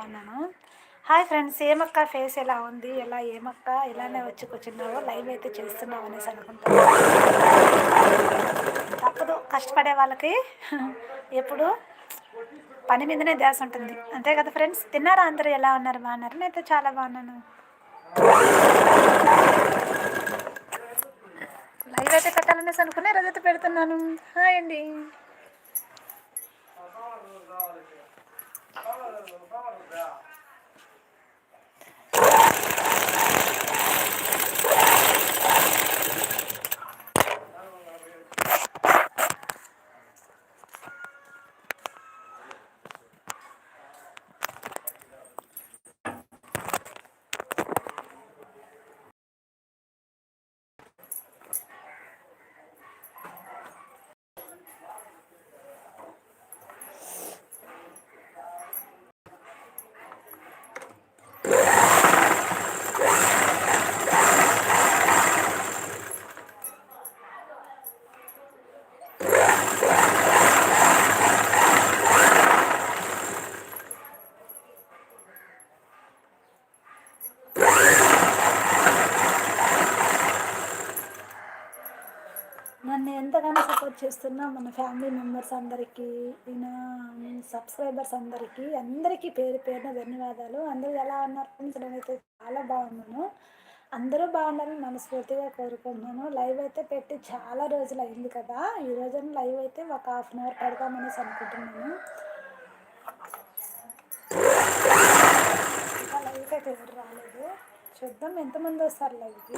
బాగున్నాను. Hi friends ఏమక్క face ఎలా ఉంది? ఎలా ఏమక్క? ఇలానే వచ్చి కూర్చున్నావు? లైవ్ అయితే చేస్తున్నావు అనేసి అనుకుంటాను తప్పదు కష్టపడే వాళ్ళకి ఎప్పుడు పని మీదనే ధ్యాస ఉంటుంది. అంతే కదా ఫ్రెండ్స్? తిన్నారా అందరూ? ఎలా ఉన్నారు? బాగున్నారు? నేనైతే చాలా బాగున్నాను. లైవ్ అయితే పెట్టాలనేసి అనుకునే రోజైతే పెడుతున్నాను. హాయ్ అండి. నన్ను ఎంతగానో సపోర్ట్ చేస్తున్న మన ఫ్యామిలీ మెంబర్స్ అందరికీ నా సబ్స్క్రైబర్స్ అందరికీ అందరికీ పేరు పేరున ధన్యవాదాలు. అందరూ ఎలా ఉన్నారు ఫ్రెండ్స్ నేనైతే చాలా బాగున్నాను. అందరూ బాగుండాలని మనస్ఫూర్తిగా కోరుకుంటున్నాను. లైవ్ అయితే పెట్టి చాలా రోజులు అయింది కదా. ఈ రోజున లైవ్ అయితే ఒక హాఫ్ అన్ అవర్ పెడదామనేసి అనుకుంటున్నాను. ఇంకా లైవ్ అయితే ఎవరు రాలేదు. చూద్దాం ఎంతమంది వస్తారు లైవ్కి